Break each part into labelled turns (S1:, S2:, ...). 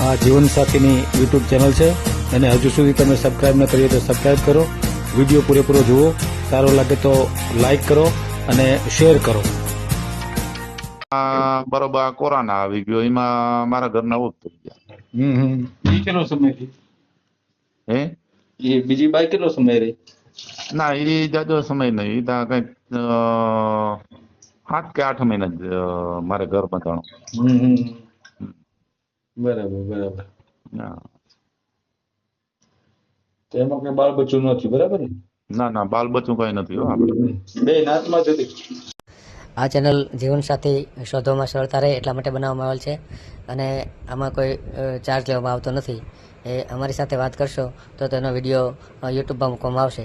S1: આ જીવનસાથીની YouTube channel છે અને હજુ સુધી તમે સબસ્ક્રાઈબ ન કરીએ તો સબસ્ક્રાઇબ કરો. વીડિયો પૂરેપૂરો જુઓ. સારો લાગે તો લાઈક કરો અને શેર કરો.
S2: આ બરોબર આ કોરોના આવી ગયો. એમાં મારા ઘરના ઓફ થઈ ગયા.
S3: હમ કેટલો સમય રહી
S2: હે?
S3: એ બીજી બાઈક કેટલો સમય રહી?
S2: ના એ જાજો સમય નહીં. ત્યાં કંઈક અ, સાત કે આઠ મહિના જ મારે ઘર
S3: હમ. બરાબર બરાબર.
S2: હા.
S3: તો એમાં કઈ બાળ બચ્ચું નથી બરાબર ને?
S2: ના ના બાલ બચ્ચું કઈ નથી હો આપણે.
S3: બે નાતમાં જ હતી.
S4: આ ચેનલ જીવનસાથી શોધવામાં સરળતા રહે એટલા માટે બનાવવામાં આવેલ છે અને આમાં કોઈ ચાર્જ લેવામાં આવતો નથી. એ અમારી સાથે વાત કરશો તો તેનો વીડિયો યુટ્યુબમાં મૂકવામાં આવશે.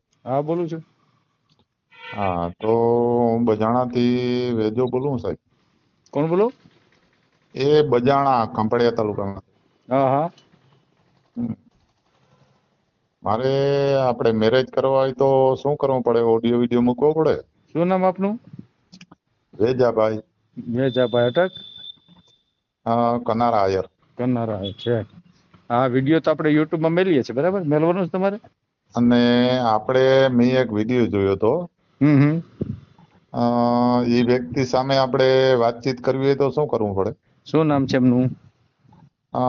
S3: હા બોલું છું.
S2: હા તો હું બજાણાથી વેજો બોલું સાહેબ?
S3: કોણ બોલો?
S2: એ બજાણા ખંભાળિયા તાલુકામાં
S3: હા હા.
S2: મારે આપણે મેરેજ કરવા હોય તો શું કરવું પડે? ઓડિયો વીડિયો મૂકવો પડે?
S3: શું નામ આપનું?
S2: વેજાભાઈ.
S3: વેજાભાઈ અટક?
S2: હા કનારા આયર.
S3: કરનારા છે. હા વીડિયો તો આપણે યુટ્યુબમાં મેલીએ છીએ બરાબર? મેલવાનું છે તમારે?
S2: અને આપણે મેં એક વીડિયો જોયો હતો. એ વ્યક્તિ સામે આપણે વાતચીત કરવી હોય તો શું કરવું પડે?
S3: શું નામ છે એમનું?
S2: અ,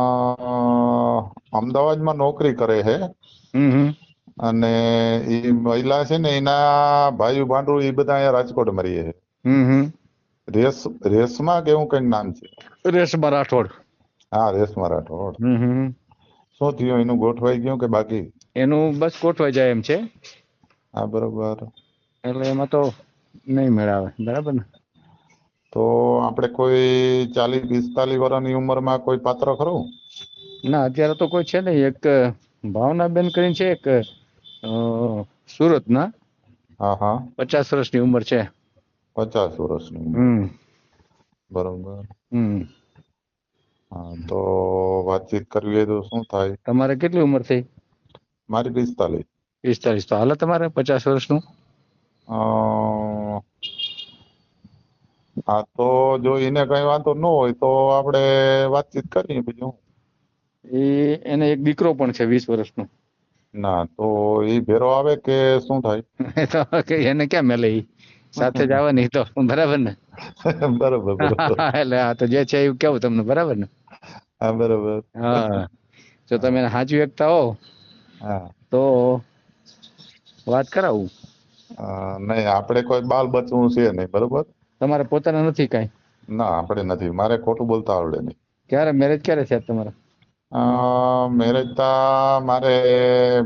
S2: અમદાવાદમાં નોકરી કરે છે. અને એ મહિલા છે ને એના ભાઈ ભાંડુ એ બધા અહીંયા રાજકોટમાં રહીએ છે. રેસ રેશમા કે એવું કંઈક નામ છે?
S3: રેશમા રાઠોડ
S2: હા રેશમા રાઠોડ શું થયું? એનું ગોઠવાઈ ગયું કે બાકી?
S3: એનું બસ ગોઠવાઈ જાય એમ છે.
S2: હા બરોબર.
S3: એટલે એમાં તો નહીં મેળાવે બરાબર ને?
S2: તો આપણે કોઈ ચાલીસ પિસ્તાલીસ વર્ષની ઉંમરમાં કોઈ પાત્ર ખરું?
S3: ના અત્યારે તો કોઈ છે નહીં. એક ભાવનાબેન કરીને છે એક સુરતના.
S2: હા હા.
S3: પચાસ વર્ષની ઉંમર છે.
S2: પચાસ વર્ષની ઉંમર.
S3: હમ.
S2: બરોબર.
S3: હમ.
S2: હા તો વાતચીત કરવી હોય તો શું થાય?
S3: તમારે કેટલી ઉંમર થઈ?
S2: મારી પિસ્તાલીસ
S3: પિસ્તાલીસ. તો હાલે તમારે પચાસ વર્ષનું?
S2: હા તો જો એને કઈ વાંધો ન હોય તો આપણે વાતચીત કરીએ બીજું
S3: એ એને એક દીકરો પણ છે વીસ વર્ષનો.
S2: ના તો એ ભેરો આવે કે શું થાય?
S3: તો એને ક્યાં મેલે એ સાથે જ આવે ને તો બરાબર ને?
S2: બરોબર બરોબર.
S3: એટલે આ તો જે છે એ કેવું તમને બરાબર ને?
S2: હા બરોબર.
S3: હા. જો તમે સાચું એકતા હો
S2: હા.
S3: તો વાત કરાવું?
S2: નહીં આપણે કોઈ બાલ બચવું છે નહીં બરોબર?
S3: તમારે પોતાના નથી કાઈ?
S2: ના આપણે નથી. મારે ખોટું બોલતા આવડે નહીં.
S3: ક્યારે? મેરેજ ક્યારે છે તમારા?
S2: મેરેજ તા મારે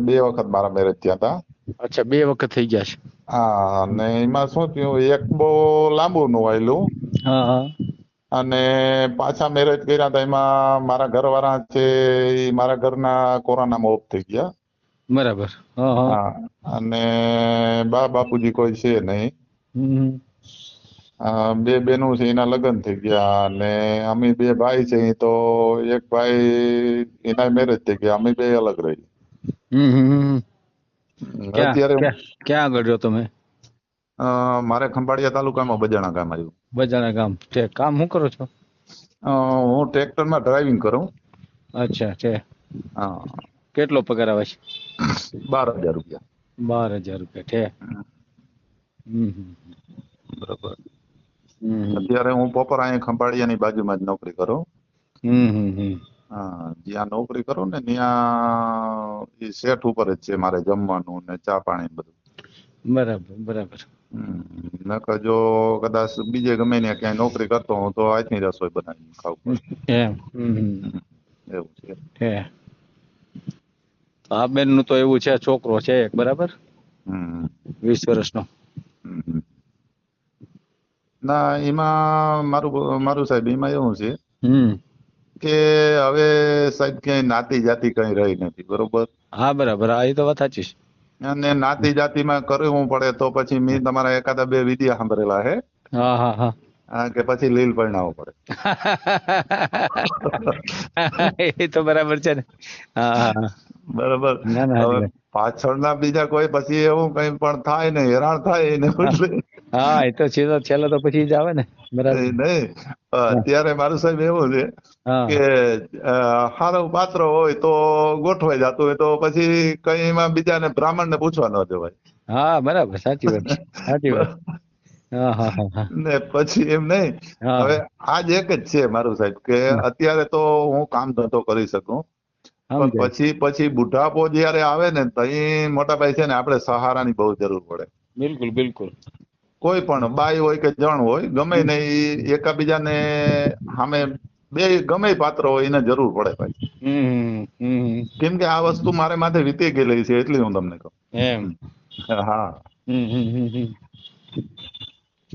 S2: બે વખત મારા મેરેજ થયા હતા
S3: અચ્છા બે વખત થઈ ગયા છે.
S2: હા અને એમાં શું થયું? એક બહુ લાંબુ નું વાયલું.
S3: હા
S2: અને પાછા મેરેજ કર્યા હતા એમાં મારા ઘરવાળા છે ઈ મારા ઘરના કોરોનામાં ઓફ થઈ ગયા.
S3: બરાબર. હા હા.
S2: હા અને બા બાપુજી કોઈ છે નહીં. બે બેનું છે એના લગ્ન થઈ ગયા અને અમે બે ભાઈ છે તો એક ભાઈ એના મેરેજ થઈ ગયા અમે બે અલગ રહી. અત્યારે
S3: ક્યાં આગળ રહ્યો તમે?
S2: મારે ખંભાળિયા તાલુકામાં બજાણા ગામ આવ્યું.
S3: બજાણા ગામ. છે કામ શું કરો છો?
S2: અ, હું ટ્રેક્ટરમાં ડ્રાઇવિંગ કરું.
S3: અચ્છા છે
S2: હા.
S3: કેટલો પગાર આવે છે?
S2: બાર હજાર રૂપિયા.
S3: બાર હજાર રૂપિયા છે.
S2: બરોબર. અત્યારે હું બપોર અહીંયા ખંભાળિયાની બાજુમાં જ નોકરી કરું. હા જ્યાં નોકરી કરું ને ત્યાં એ સેટ ઉપર જ છે મારે જમવાનું ને ચા પાણી બધું.
S3: બરાબર બરાબર.
S2: નકર જો કદાચ બીજે ગમે ત્યાં ક્યાંય નોકરી કરતો હું તો આજની રસોઈ બનાવી ખાવું
S3: એમ
S2: એવું છે.
S3: આ બેનનું તો એવું છે છોકરો છે એક બરાબર? વીસ વર્ષનો.
S2: ના એમાં મારું મારું સાહેબ એમાં એવું છે કે હવે સાહેબ ક્યાંય નાતી જાતિ કઈ રહી નથી બરોબર?
S3: હા બરાબર. આ તો વાત સાચી છે.
S2: અને નાતી જાતિમાં કરવું પડે તો પછી મેં તમારા એકાદા બે વિધિ સાંભળેલા હે.
S3: હા હા હા.
S2: હા, કે પછી લીલ પરણાવો પડે.
S3: એ તો બરાબર છે ને. હા હા હા.
S2: બરાબર. હવે. પાછળના બીજા કોઈ પછી એવું કઈ પણ થાય ને હેરાન થાય એને
S3: હા. એ તો છે છેલ્લો છેલ્લે તો પછી જ આવે ને બરાબર.
S2: નહીં અત્યારે મારું સાહેબ એવું છે કે હારો પાત્ર હોય તો ગોઠવાઈ જતું હોય તો પછી કઈ એમાં બીજાને બ્રાહ્મણ ને પૂછવા ન જવાય
S3: હા બરાબર સાચી વાત સાચી વાત.
S2: ને પછી એમ નહીં. હવે આજ એક જ છે મારું સાહેબ કે અત્યારે તો હું કામ ધંધો કરી શકું. પછી પછી બુઢાપો જયારે આવે ને તઈ મોટા ભાઈ છે ને આપણે સહારાની બહુ જરૂર પડે.
S3: બિલકુલ બિલકુલ.
S2: કોઈ પણ બાઈ હોય કે જણ હોય ગમે ને ઈ એકાબીજાને સામે બે ગમે પાત્ર હોય એને જરૂર પડે ભાઈ. કેમ કે આ વસ્તુ મારે માથે વીતી ગયેલી છે એટલી હું તમને કહું.
S3: એમ.
S2: હા.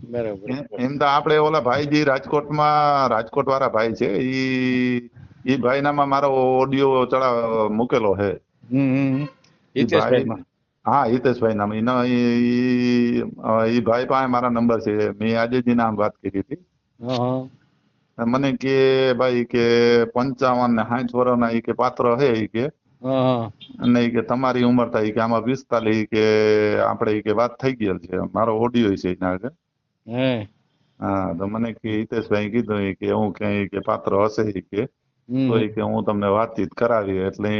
S3: બરાબર
S2: એમ- એમ તો આપણે ઓલા ભાઈજી રાજકોટમાં રાજકોટ વાળા ભાઈ છે ઈ ઈ ભાઈનામાં મારો ઓડિયો ચડા મૂકેલો છે હા હિતેશભાઈ નામ એના ઈ ઈ ભાઈ પાસે મારા નંબર છે. મેં આજે જ નામ વાત કરી હતી.
S3: હા હા.
S2: મને કે ભાઈ કે પંચાવન ને સાઠ વર્ષના ઈ કે પાત્ર છે ઈ કે.
S3: હા હા.
S2: અને કે તમારી ઉંમર થાય કે આમાં પિસ્તાલીસ કે આપણે કે વાત થઈ ગયેલ છે. મારો ઓડિયો છે એના આગળ.
S3: હા.
S2: તો મને કે હિતેશભાઈ કીધું કે હું કઈ કે પાત્ર હશે કે. તો એ કે હું તમને વાતચીત કરાવી એટલે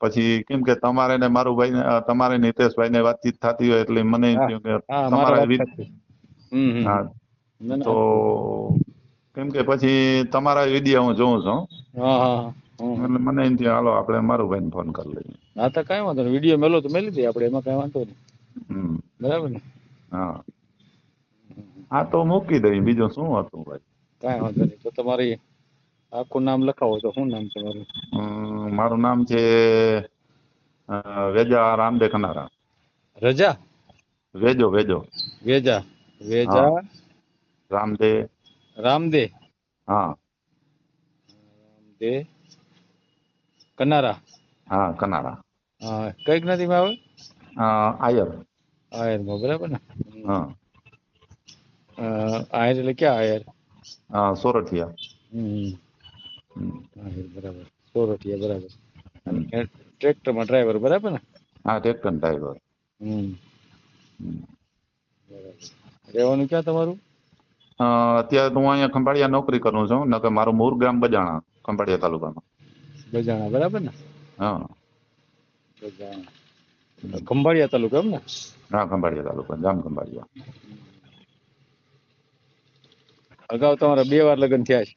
S2: પછી કેમ કે તમારે ને મારું ભાઈ તમારે ને ને વાતચીત થતી હોય એટલે મને એમ થયું કે તમારા તો કેમ કે પછી તમારા વીડિયો હું જોઉં છું. એટલે મને એમ થયું હાલો આપણે મારું ભાઈ ફોન કરી લઈએ.
S3: હા તો કઈ વાંધો નહીં. વીડિયો મેલો તો મેલી દઈએ આપણે એમાં કઈ વાંધો નહીં. બરાબર ને?
S2: હા. હા તો મૂકી દઈ બીજું શું હતું ભાઈ?
S3: કઈ વાંધો નહીં. તો તમારી આખું નામ લખાવો તો શું નામ તમારું
S2: અમ, મારું નામ છે અ, વેજા રામદે કનારા
S3: રજા
S2: વેજો વેજો
S3: વેજા વેજા
S2: રામદે
S3: રામદે
S2: હા
S3: રામદે કનારા
S2: હા કનારા
S3: હા કંઈક નદીમાં આવે
S2: અ, આયર
S3: આયરમાં બરાબર ને
S2: હા
S3: અ, આયર એટલે ક્યાં આયર
S2: અ, સોરઠિયા
S3: હમ
S2: હમ.
S3: આયર બરાબર. સોરઠિયા બરાબર. અને ટ્રેક્ટરમાં ડ્રાઈવર બરાબર ને?
S2: હા ટ્રેક્ટર ડ્રાઈવર
S3: હમ.
S2: હમ.
S3: બરાબર. રહેવાનું ક્યાં તમારું?
S2: અત્યારે તો હું અહીંયા ખંભાળિયા નોકરી કરું છું નકર મારું મૂળ ગામ બજાણા ખંભાળિયા તાલુકામાં.
S3: બજાણા બરાબર ને?
S2: હા.
S3: બજાણા. ખંભાળિયા તાલુકા એમ ને?
S2: હા ખંભાળિયા તાલુકા જામ ખંભાળિયા.
S3: અગાઉ તમારા બે વાર લગ્ન થયા છે.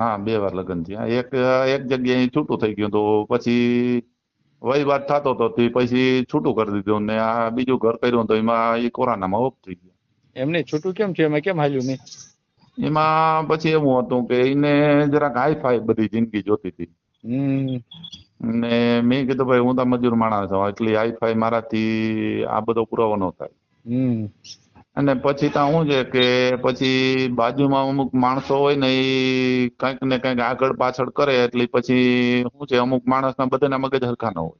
S2: હા બે વાર લગ્ન થયા. એક એક જગ્યાએ છૂટું થઈ ગયું તો પછી વહીવટ થતો તો તે પછી છૂટું કરી દીધું ને આ બીજું ઘર કર્યું તો એમાં એ કોરોનામાં ઓફ થઈ ગયા.
S3: એમને છૂટું કેમ છે એમાં કેમ હાલ્યું નહીં?
S2: એમાં પછી એવું હતું કે એને જરાક હાઈ ફાઈ બધી જિંદગી જોતી હતી. ને મેં કીધું ભાઈ હું તો મજૂર માણસ છું એટલી હાઈ ફાઈ મારાથી આ બધો પુરાવો ન થાય. અને પછી ત્યાં શું છે કે પછી બાજુમાં અમુક માણસો હોય ને એ કંઈક ને કંઈક આગળ પાછળ કરે એટલે પછી શું છે અમુક માણસના બધાના મગજ હરખા ન હોય.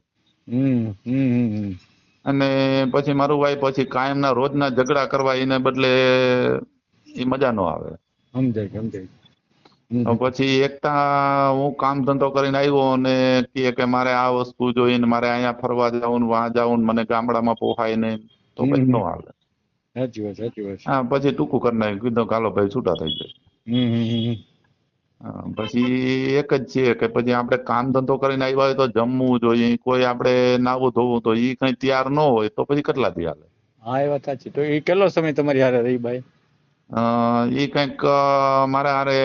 S2: અને પછી મારું ભાઈ પછી કાયમના રોજના ઝઘડા કરવા એને બદલે એ મજા ન આવે.
S3: સમજાય સમજાય.
S2: તો પછી એકતા હું કામ ધંધો કરીને આવ્યો અને કહે કે મારે આ વસ્તુ જોઈને મારે અહીંયા ફરવા જવું ને વાં જવું ને મને ગામડામાં પોહાય ને તો પછી ન
S3: હમ. સાચી વાત સાચી વાત.
S2: હા પછી ટૂંકું કરી નાખ્યું. કીધું કાલો ભાઈ છૂટા થઈ જાય. પછી એક જ છે કે પછી આપણે કામ ધંધો કરીને આવ્યા હોય તો જમવું જોઈએ. કોઈ આપણે નાવું ધોવું તો એ કઈ તૈયાર ન હોય તો પછી કેટલા દી હાલે?
S3: હા એ વાત સાચી. તો એ કેટલો સમય તમારી હારે રહી ભાઈ?
S2: અ, કંઈક મારે હારે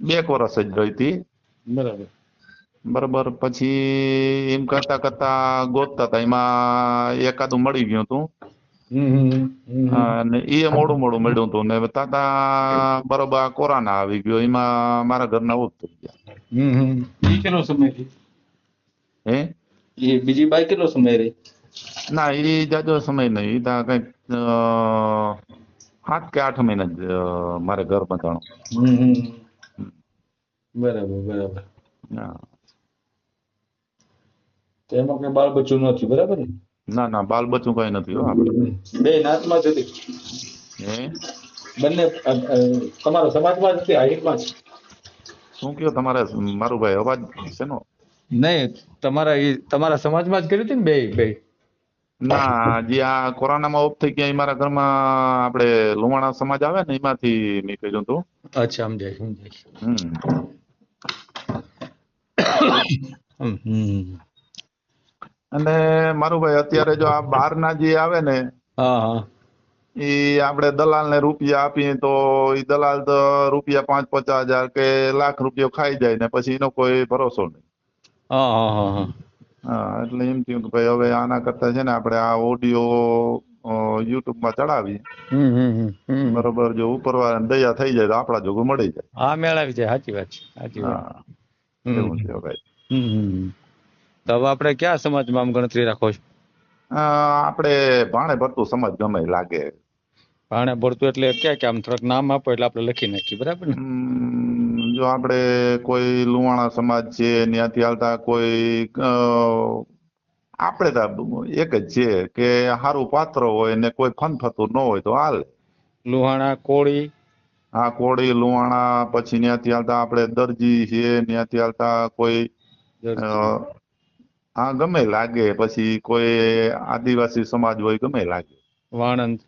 S2: બે વર્ષ જ રહી હતી.
S3: બરાબર.
S2: બરોબર પછી એમ કરતા કરતા ગોતતા હતા એમાં એકાદું મળી ગયું હતું. અને એ મોડું મોડું મળ્યું હતું. ને તાતા બરોબર આ કોરોના આવી ગયો. એમાં મારા ઘરના ઓફ થઈ ગયા.
S3: હમ હમ. કેટલો સમય રહી
S2: હે?
S3: એ બીજી બાઈ કેટલો સમય રહી?
S2: ના એ જાજો સમય નહીં. તા કંઈક અ, સાત કે આઠ મહિના જ મારે ઘર
S3: હમ બરાબર બરાબર.
S2: હા.
S3: તો એમાં કઈ બાળ બચ્ચું નથી બરાબર ને?
S2: ના ના બાલ બચ્ચું કઈ નથી હો આપણે.
S3: બે નાતમાં જ હતી.
S2: હે?
S3: બંને અ, સમાજમાં જ હતી હાઈટમાં જ?
S2: શું કયો તમારે મારું ભાઈ અવાજ શેનો?
S3: નહીં તમારા તમારા સમાજમાં જ કર્યું હતું ને બે બે?
S2: ના જે આ કોરોનામાં ઓફ થઈ ગયા એ મારા ઘરમાં આપણે લુવાણા સમાજ આવે ને એમાંથી મેં કહ્યું હતું.
S3: અચ્છા સમજાય સમજાય.
S2: હમ,
S3: હમ.
S2: અને મારું ભાઈ અત્યારે જો આ બહારના જે આવે ને
S3: એ આપડે
S2: એ આપણે દલાલને રૂપિયા આપીએ તો એ દલાલ તો રૂપિયા પાંચ પચાસ હજાર કે લાખ રૂપિયા ખાઈ જાય ને પછી એનો કોઈ ભરોસો નહીં.
S3: હા હા હા હા.
S2: હા એટલે એમ થયું કે ભાઈ હવે આના કરતા છે ને આપણે આ ઓડિયો
S3: હમ હમ, હમ
S2: બરોબર જો ઉપરવાળાને દયા થઈ જાય તો આપણા જોગું મળી જાય.
S3: હા મેળાવી જાય. સાચી વાત છે. સાચી વાત.
S2: એવું છે ભાઈ.
S3: તો હવે આપણે ક્યાં સમાજમાં આમ ગણતરી રાખો છો?
S2: આપણે ભાણે ભરતું સમાજ ગમે લાગે.
S3: ભાણે ભરતું એટલે ક્યાં ક્યાં આમ થોડાક નામ આપો એટલે આપણે લખી નાખીએ બરાબર ને?
S2: જો આપણે કોઈ લુવાણા સમાજ છે ત્યાંથી હાલતા કોઈ આપણે તો એક જ છે કે સારું પાત્ર હોય ને કોઈ ફન થતું ન હોય તો હાલ.
S3: લુહાણા કોળી?
S2: આ કોળી લુહાણા પછી ત્યાંથી હાલતા આપણે દરજી છે ત્યાંથી હાલતા કોઈ હા ગમે લાગે. પછી કોઈ આદિવાસી સમાજ હોય ગમે લાગે.
S3: વાણંદ.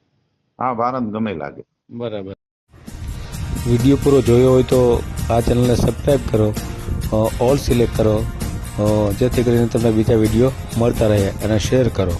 S2: હા વાણંદ ગમે લાગે.
S3: બરાબર. વીડિયો પૂરો જોયો હોય તો આ ચેનલને સબસ્ક્રાઈબ કરો ઓલ સિલેક્ટ કરો જેથી કરીને તમને બીજા વીડિયો મળતા રહે અને શેર કરો.